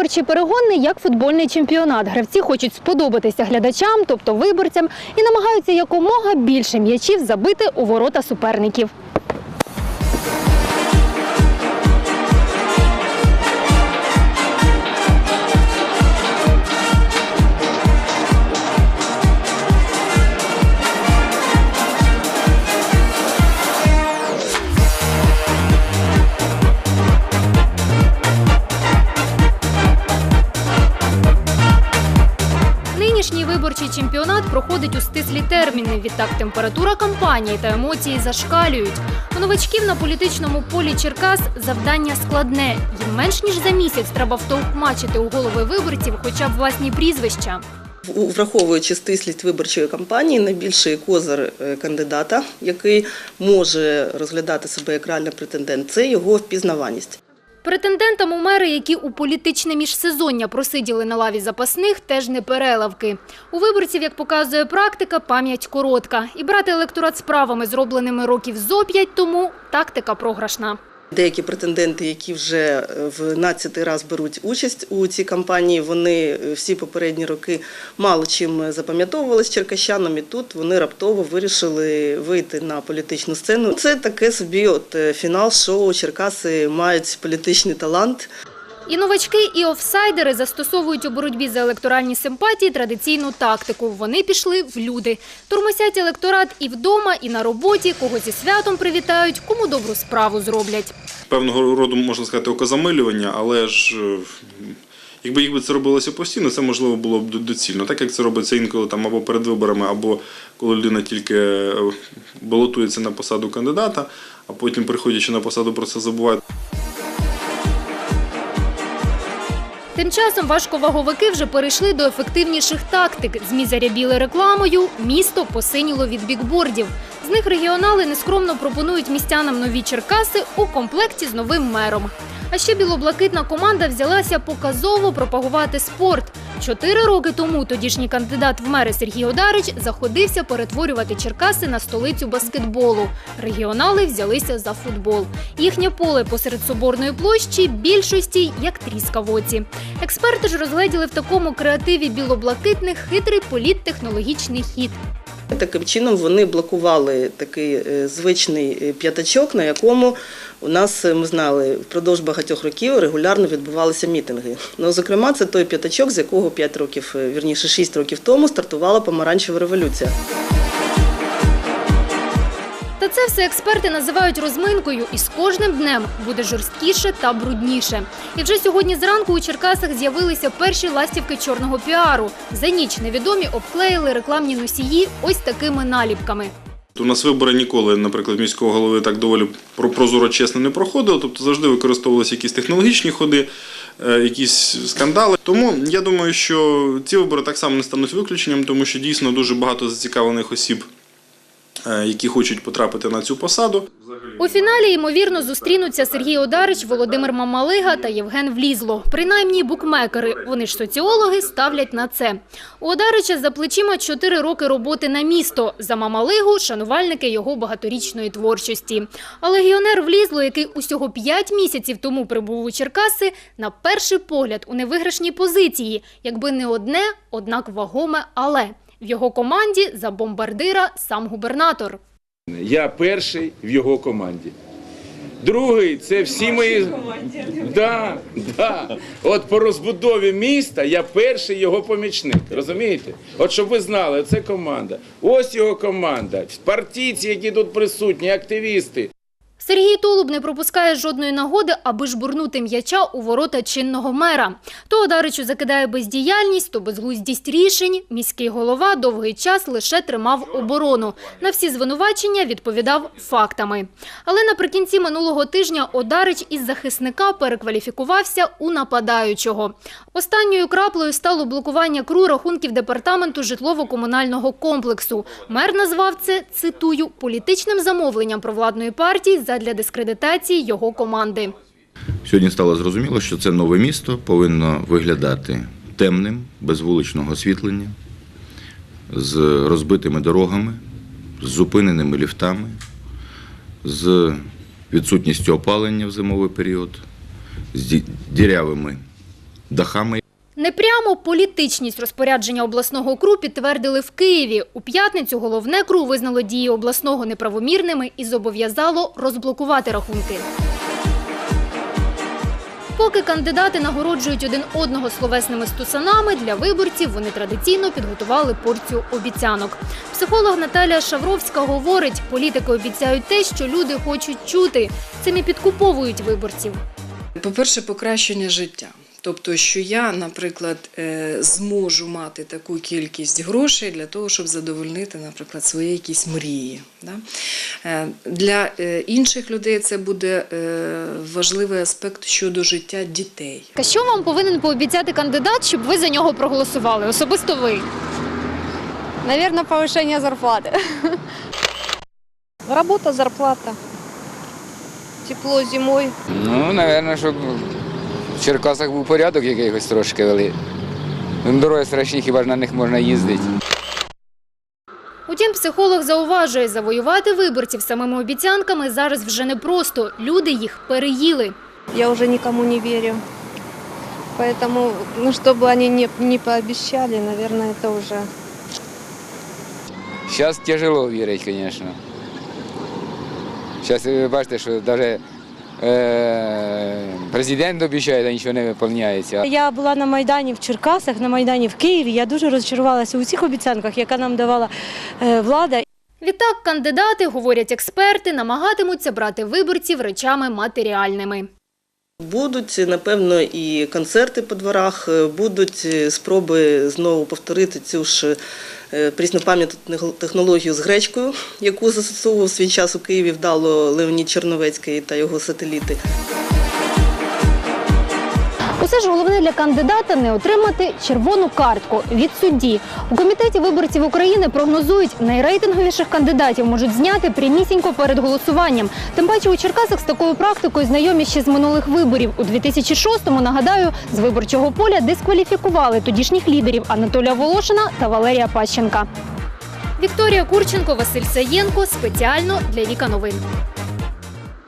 виборчі перегони як футбольний чемпіонат. Гравці хочуть сподобатися глядачам, тобто виборцям, і намагаються якомога більше м'ячів забити у ворота суперників. Виборчий чемпіонат проходить у стислі терміни. Відтак температура кампанії та емоції зашкалюють. У новачків на політичному полі Черкас завдання складне. Їм менш ніж за місяць треба втовкмачити у голови виборців хоча б власні прізвища. Враховуючи стислість виборчої кампанії, найбільший козир е, кандидата, який може розглядати себе як реальний претендент, це його впізнаваність. Претендентам у мери, які у політичне міжсезоння просиділи на лаві запасних, теж не переливки. У виборців, як показує практика, пам'ять коротка. І брати електорат справами, зробленими років зо п'ять тому, тактика програшна. Деякі претенденти, які вже е, в 12 раз беруть участь у цій кампанії, вони е, всі попередні роки мало чим запам'ятовувались черкащанам, і тут вони раптово вирішили вийти на політичну сцену. Це таке собі от е, фінал шоу Черкаси мають політичний талант. І новачки, і офсайдери застосовують у боротьбі за електоральні симпатії традиційну тактику. Вони пішли в люди. Турмосять електорат і вдома, і на роботі, кого зі святом привітають, кому добру справу зроблять. певного роду можна сказати окозамилювання, але ж е, якби якби це робилося постійно, це можливо було б доцільно. Так як це робиться інколи там або перед виборами, або коли людина тільки е, балотується на посаду кандидата, а потім, приходячи на посаду, про це забуває. Тим часом важковаговики вже перейшли до ефективніших тактик. ЗМІ зарябіли рекламою, місто посиніло від бікбордів. З них регіонали нескромно пропонують містянам нові Черкаси у комплекті з новим мером. А ще білоблакитна команда взялася показово пропагувати спорт. Чотири роки тому тодішній кандидат в мери Сергій Одарич заходився перетворювати Черкаси на столицю баскетболу. Регіонали взялися за футбол. Їхнє поле посеред соборної площі більшості як тріска в оці. Експерти ж розгледіли в такому креативі білоблакитних хитрий політтехнологічний хід. Таким чином вони блокували такий е, звичний е, п'ятачок, на якому у нас е, ми знали впродовж багатьох років регулярно відбувалися мітинги. Ну, зокрема, це той п'ятачок, з якого 5 років, вірніше 6 років тому стартувала помаранчева революція. Та це все експерти називають розминкою, і з кожним днем буде жорсткіше та брудніше. І вже сьогодні зранку у Черкасах з'явилися перші ластівки чорного піару. За ніч невідомі обклеїли рекламні носії ось такими наліпками. У нас вибори ніколи, наприклад, міського голови так доволі про- прозоро чесно не проходили, тобто завжди використовувалися якісь технологічні ходи, е, якісь скандали. Тому я думаю, що ці вибори так само не стануть виключенням, тому що дійсно дуже багато зацікавлених осіб, які хочуть потрапити на цю посаду. У фіналі, ймовірно, зустрінуться Сергій Одарич, Володимир Мамалига та Євген Влізло. Принаймні букмекери, вони ж соціологи, ставлять на це. У Одарича за плечима чотири роки роботи на місто. За Мамалигу – шанувальники його багаторічної творчості. А легіонер Влізло, який усього п'ять місяців тому прибув у Черкаси, на перший погляд у невиграшній позиції, якби не одне, однак вагоме «але». В його команді за бомбардира сам губернатор. Я перший в його команді. Другий це всі мої. Да, да. От по розбудові міста я перший його помічник. Розумієте? От щоб ви знали, це команда. Ось його команда. Партійці, які тут присутні, активісти. Сергій Тулуб не пропускає жодної нагоди, аби жбурнути м'яча у ворота чинного мера. То Одаричу закидає бездіяльність, то безглуздість рішень. Міський голова довгий час лише тримав оборону. На всі звинувачення відповідав фактами. Але наприкінці минулого тижня Одарич із захисника перекваліфікувався у нападаючого. Останньою краплею стало блокування КРУ рахунків департаменту житлово-комунального комплексу. Мер назвав це, цитую, політичним замовленням провладної партії задля дискредитації його команди. Сьогодні стало зрозуміло, що це нове місто повинно виглядати темним, без вуличного освітлення, з розбитими дорогами, з зупиненими ліфтами, з відсутністю опалення в зимовий період, з дірявими дахами. Непрямо політичність розпорядження обласного КРУ підтвердили в Києві. У п'ятницю головне КРУ визнало дії обласного неправомірними і зобов'язало розблокувати рахунки. Поки кандидати нагороджують один одного словесними стусанами, для виборців вони традиційно підготували порцію обіцянок. Психолог Наталія Шавровська говорить, політики обіцяють те, що люди хочуть чути. Цим і підкуповують виборців. По-перше, покращення життя. Тобто, що я, наприклад, е, зможу мати таку кількість грошей для того, щоб задовольнити, наприклад, свої якісь мрії. Е, Для е, інших людей це буде важливий аспект щодо життя дітей. Що вам повинен пообіцяти кандидат, щоб ви за нього проголосували? Особисто ви. Наверное, повышение зарплаты. Работа, зарплата. Тепло зимой. Ну, напевно, щоб в Черкасах був порядок якийсь трошки вели. Ну, Дороги страшні, хіба ж на них можна їздити. Утім, психолог зауважує, завоювати виборців самими обіцянками зараз вже непросто. Люди їх переїли. Я уже никому не верю. Поэтому, ну, чтобы они не, не пообещали, наверное, это уже... Зараз тяжело вірити, звісно. Зараз ви бачите, що навіть е, президент обіцяє, а нічого не виконується. Я була на Майдані в Черкасах, на Майдані в Києві. Я дуже розчарувалася у цих обіцянках, яка нам давала е, влада. Відтак, кандидати, говорять експерти, намагатимуться брати виборців речами матеріальними. Будуть, напевно, і концерти по дворах, е, будуть е, спроби знову повторити цю ж е, пріснопам'ятну технологію з гречкою, яку застосовував свій час у Києві вдало Леонід Черновецький та його сателіти. Усе ж головне для кандидата не отримати червону картку від судді. У комітеті виборців України прогнозують, найрейтинговіших кандидатів можуть зняти прямісінько перед голосуванням. Тим паче у Черкасах з такою практикою знайомі ще з минулих виборів. У 2006-му, нагадаю, з виборчого поля дискваліфікували тодішніх лідерів Анатолія Волошина та Валерія Пащенка. Вікторія Курченко, Василь Саєнко спеціально для Віка Новин.